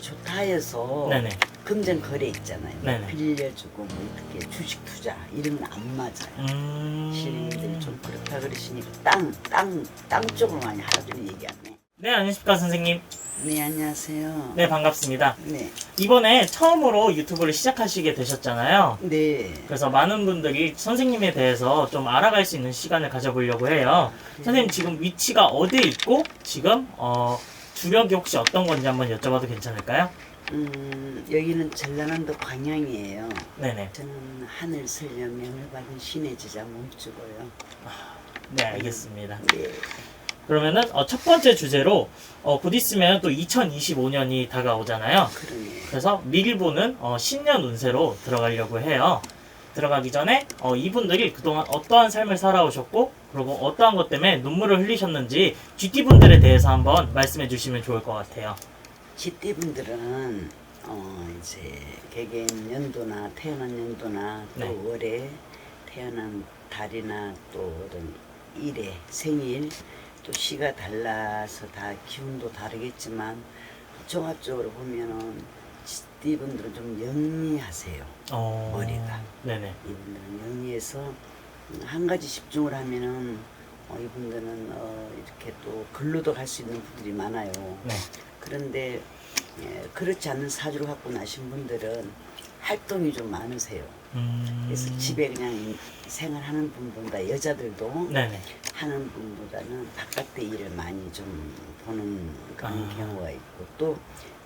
좋다 해서 네네. 금전 거래 있잖아요. 네네. 빌려주고 뭐 이렇게 주식 투자 이런 건 안 맞아요. 음. 신인들이 좀 그렇다 그러시니까 땅, 땅, 땅 쪽으로 많이 하라고 얘기하네. 네, 안녕하십니까 선생님. 네, 안녕하세요. 네, 반갑습니다. 네. 이번에 처음으로 유튜브를 시작하시게 되셨잖아요. 네. 그래서 많은 분들이 선생님에 대해서 좀 알아갈 수 있는 시간을 가져보려고 해요. 선생님 지금 위치가 어디에 있고 지금 어, 주력이 혹시 어떤 건지 한번 여쭤봐도 괜찮을까요? 음, 여기는 전라남도 광양이에요. 네네. 저는 하늘 설녀 명을 받은 신의 제자 몸주고요. 네, 알겠습니다. 네. 그러면은 어, 첫 번째 주제로 어, 곧 있으면 또 2025년이 다가오잖아요. 그러네. 그래서 미리 보는 어, 신년 운세로 들어가려고 해요. 들어가기 전에 어, 이분들이 그동안 어떠한 삶을 살아오셨고 그리고 어떠한 것 때문에 눈물을 흘리셨는지 GT분들에 대해서 한번 말씀해 주시면 좋을 것 같아요. 지띠분들은 어 이제 개개인 연도나 태어난 연도나 또 네. 월에 태어난 달이나 또 어떤 일에 생일 또 시가 달라서 다 기운도 다르겠지만 종합적으로 보면은 지띠분들은 좀 영리하세요. 어... 머리가. 네네. 이분들은 영리해서 음, 한 가지 집중을 하면은 어, 이분들은 어, 이렇게 또 글로도 갈 수 있는 분들이 많아요. 네. 그런데 예, 그렇지 않는 사주를 갖고 나신 분들은 활동이 좀 많으세요. 음... 그래서 집에 그냥 생활하는 분보다 여자들도 네네. 하는 분보다는 바깥의 일을 많이 좀 보는 그런 아. 경우가 있고 또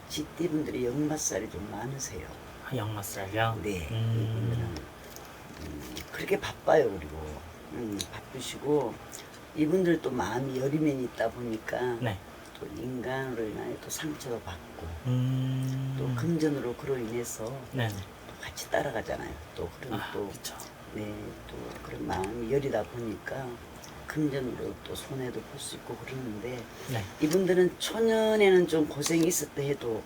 지띠 분들이 역마살이 좀 많으세요. 아, 양맛살이요? 네, 음... 이분들은 음, 그렇게 바빠요 그리고 음, 바쁘시고 이분들도 마음이 여리면이 있다 보니까 네. 또 인간으로 인하여 또 상처도 받고 음... 또 금전으로 그로 인해서 네네. 또 같이 따라가잖아요. 또 그런 아, 또 그쵸. 네, 또 그런 마음이 여리다 보니까 금전으로 또 손해도 볼 수 있고 그러는데 네. 이분들은 초년에는 좀 고생이 있었다 해도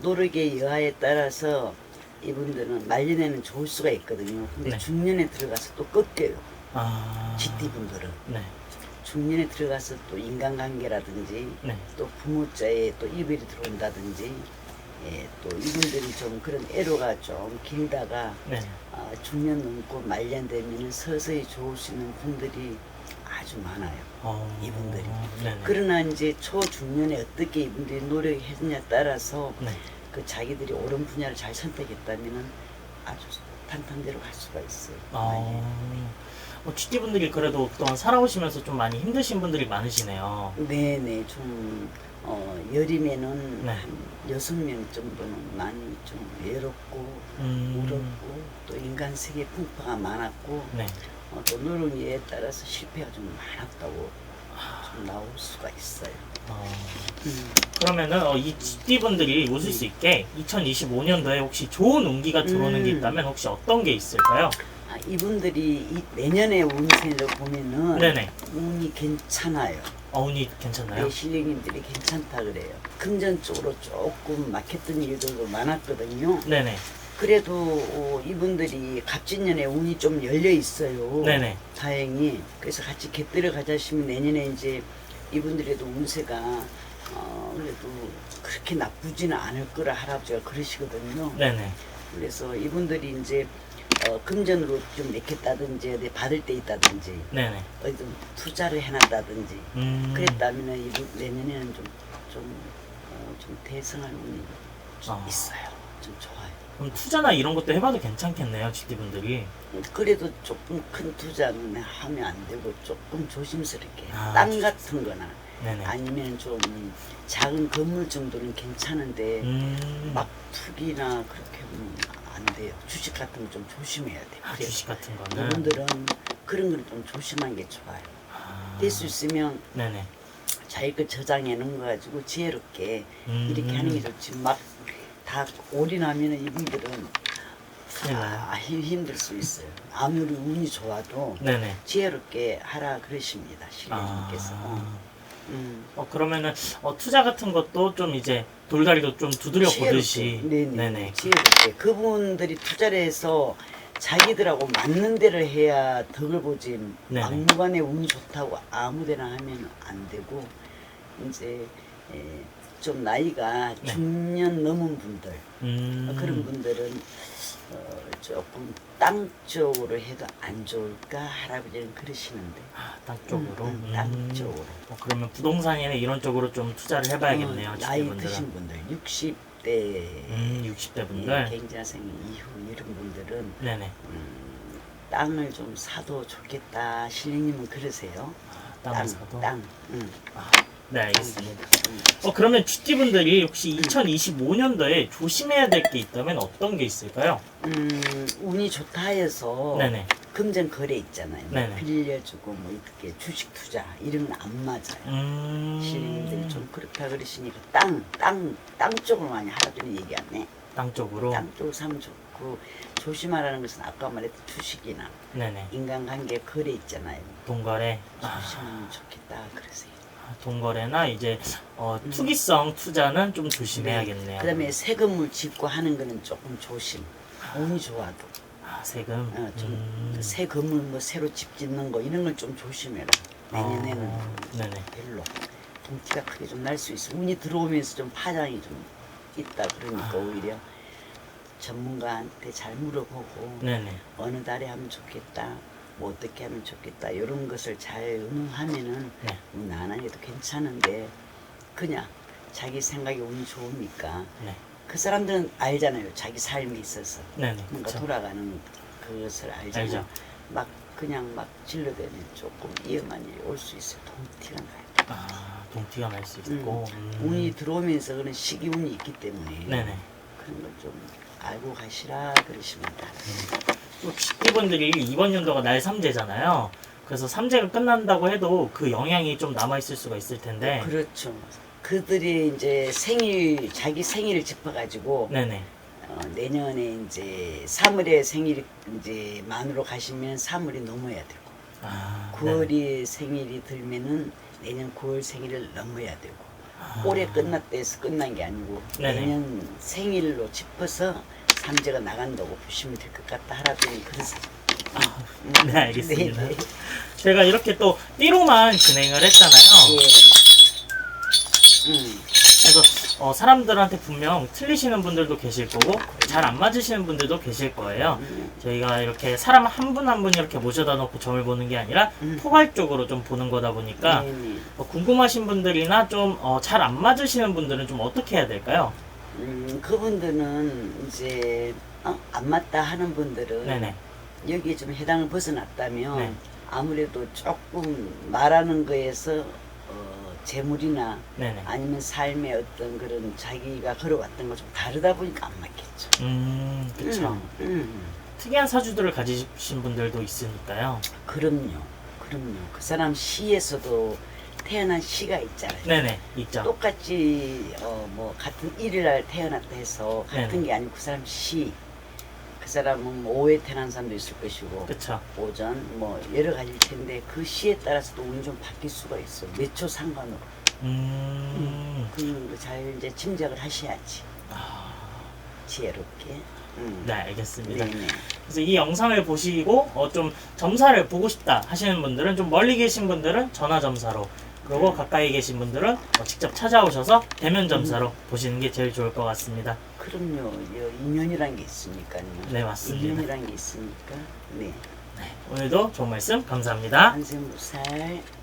노력의 여하에 따라서 이분들은 말년에는 좋을 수가 있거든요. 근데 네. 중년에 들어가서 또 꺾여요. 아... 지띠분들은 네. 중년에 들어가서 또 인간관계라든지 네. 또 부모자의 또 이별이 들어온다든지 예, 또 이분들이 좀 그런 애로가 좀 길다가 네. 아, 중년 넘고 말년 되면 서서히 좋을 수 있는 분들이 아주 많아요. 어... 이분들이. 네네. 그러나 이제 초중년에 어떻게 이분들이 노력했느냐에 따라서 네. 그 자기들이 옳은 분야를 잘 선택했다면 아주 탄탄대로 갈 수가 있어요. 어... 어, GT분들이 그래도 그동안 살아오시면서 좀 많이 힘드신 분들이 많으시네요. 네네 좀 어, 여름에는 네. 한 여섯 명 정도는 많이 좀 외롭고 음... 울었고 또 인간 세계 풍파가 많았고 네. 어, 또 노력에 따라서 실패가 좀 많았다고 좀 나올 수가 있어요. 어... 음. 그러면은 어, 이 GT분들이 웃을 수 있게 2025년도에 혹시 좋은 운기가 들어오는 게 음. 있다면 혹시 어떤 게 있을까요? 아, 이분들이 이 내년에 운세를 보면은 네네. 운이 괜찮아요. 어운이 괜찮나요? 내 실력님들이 괜찮다 그래요. 금전 쪽으로 조금 막혔던 일들도 많았거든요. 네네. 그래도 어, 이분들이 갑진년에 운이 좀 열려 있어요. 네네. 다행히 그래서 같이 곁들여 가자시면 내년에 이제 이분들에도 운세가 어, 그래도 그렇게 나쁘지는 않을 거라 할아버지가 그러시거든요. 네네. 그래서 이분들이 이제 어, 금전으로 좀 맺겠다든지 어디 받을 때 있다든지 네네. 어디 좀 투자를 해놨다든지 음... 그랬다면 이분 내년에는 좀좀 어, 좀 대성할 운이 좀 아. 있어요. 좀 좋아요. 그럼 투자나 이런 것도 해봐도 괜찮겠네요, GT분들이. 그래도 조금 큰 투자는 하면 안 되고 조금 조심스럽게 아, 땅 같은 거나 네네. 아니면 좀 작은 건물 정도는 괜찮은데 음... 막 투기나 그렇게 하면 안 돼요. 주식 같은 거 좀 조심해야 돼요. 아, 주식 같은 거는. 이분들은 그런 걸 좀 조심하는 게 좋아요. 아... 될수 있으면 네네. 자기 거 저장해 놓은 거 가지고 지혜롭게 음... 이렇게 하는 게 좋지 막 다 올인하면 이분들은 큰일 나요. 아, 힘- 힘들 수 있어요. 아무리 운이 좋아도 네네. 지혜롭게 하라 그러십니다. 신령님께서. 아... 음. 어, 그러면은 어, 투자 같은 것도 좀 이제 돌다리도 좀 두드려 보듯이 네네. 네네. 지혜롭게. 그분들이 투자를 해서 자기들하고 맞는 데를 해야 덕을 보지 네네. 막무가내 운이 좋다고 아무데나 하면 안 되고 이제 에, 좀 나이가 네. 중년 넘은 분들 음. 그런 분들은 어, 조금 땅 쪽으로 해도 안 좋을까 할아버지는 그러시는데 아, 땅 쪽으로. 음, 음, 땅 음. 쪽으로 어, 그러면 부동산이나 이런 쪽으로 좀 투자를 해봐야겠네요. 어, 주 나이 띠 분들은. 드신 분들 60대 음, 60대 분들. 갱자생 이후 이런 분들은 네네. 음, 땅을 좀 사도 좋겠다 신령님은 그러세요 땅을 사도. 땅 음, 네, 알겠습니다. 음. 어, 그러면 GT 분들이 혹시 2025년도에 조심해야 될 게 있다면 어떤 게 있을까요? 음, 운이 좋다 해서 네네. 금전 거래 있잖아요. 뭐 네네. 빌려주고 뭐 이렇게 주식 투자 이런 건 안 맞아요. 음. 신인들이 좀 그렇다 그러시니까 땅, 땅, 땅 쪽으로 많이 할아버지는 얘기 안 해. 땅 쪽으로. 땅 쪽으로 사면 좋고 조심하라는 것은 아까 말했던 주식이나 네네. 인간관계 거래 있잖아요. 동거래. 아, 조심하면 좋겠다 그러세요. 동거래나 이제 어, 투기성 투자는 좀 조심해야겠네요. 음. 그다음에 새 건물 짓고 하는 거는 조금 조심. 운이 좋아도 아, 세금. 어, 음. 좀새 건물 뭐 새로 집 짓는 거 이런 걸 좀 조심해라. 내년에는 어, 네네. 별로 동티가 크게 좀 날 수 있어. 운이 들어오면서 좀 파장이 좀 있다 그러니까 아. 오히려 전문가한테 잘 물어보고 네네. 어느 달에 하면 좋겠다. 뭐 어떻게 하면 좋겠다. 이런 것을 잘 응하면은 네. 괜찮은데 그냥 자기 생각이 운이 좋으니까 네. 그 사람들은 알잖아요. 자기 삶에 있어서 네 네. 뭔가 그쵸. 돌아가는 그것을 알잖아요. 알죠. 막 그냥 막 질러대면 조금 위험한 일이 올 수 있어요. 동티가 나요. 아, 동티가 날수 음, 있고. 음. 운이 들어오면서 그런 시기운이 있기 때문에 네네. 그런 걸 좀 알고 가시라 그러십니다. 혹시 이분들이 이번 연도가 날 삼재잖아요. 그래서 삼재가 끝난다고 해도 그 영향이 좀 남아 있을 수가 있을 텐데. 그렇죠. 그들이 이제 생일 자기 생일을 짚어가지고 네네. 어, 내년에 이제 3월에 생일 이제 만으로 가시면 3월이 넘어야 되고 아, 네네. 9월이 생일이 들면은 내년 9월 생일을 넘어야 되고 아, 올해 끝났다 해서 끝난 게 아니고 네네. 내년 생일로 짚어서 삼재가 나간다고 보시면 될 것 같다 그러세요. 음. 네, 알겠습니다. 네, 네. 제가 이렇게 또 띠로만 진행을 했잖아요. 예. 음. 그래서 어, 사람들한테 분명 틀리시는 분들도 계실 거고 잘 안 맞으시는 분들도 계실 거예요. 음. 저희가 이렇게 사람 한 분 한 분 이렇게 모셔다 놓고 점을 보는 게 아니라 음. 포괄적으로 좀 보는 거다 보니까 네, 네. 어, 궁금하신 분들이나 좀 잘 안 맞으시는 분들은 좀 어떻게 해야 될까요? 음, 그분들은 이제 어, 안 맞다 하는 분들은 네네. 여기에 좀 해당을 벗어났다면 네. 아무래도 조금 말하는 거에서 어, 재물이나 네네. 아니면 삶의 어떤 그런 자기가 걸어왔던 거 좀 다르다 보니까 안 맞겠죠. 음, 그쵸. 음, 음. 특이한 사주들을 가지신 분들도 있으니까요. 그럼요. 그럼요. 그 사람 시에서도 태어난 시가 있잖아요. 네네, 있죠. 똑같이 어, 뭐 같은 일요일 태어났다 해서 같은 네네. 게 아니고 그 사람 시. 그 사람은 뭐 오후에 태어난 사람도 있을 것이고 그쵸. 오전 뭐 여러 가지일 텐데 그 시에 따라서도 운이 좀 바뀔 수가 있어. 몇 초 상관으로. 음, 그런 거잘 이제 짐작을 하셔야지. 아, 지혜롭게. 음. 네, 알겠습니다. 네네. 그래서 이 영상을 보시고 어, 좀 점사를 보고 싶다 하시는 분들은 좀 멀리 계신 분들은 전화 점사로 그리고 음. 가까이 계신 분들은 어, 직접 찾아오셔서 대면 점사로 보시는 게 제일 좋을 것 같습니다. 그럼요. 여, 인연이란 게 있으니까요. 네, 맞습니다. 인연이란 게 있으니까. 네. 오늘도 좋은 말씀 감사합니다. 안생무살.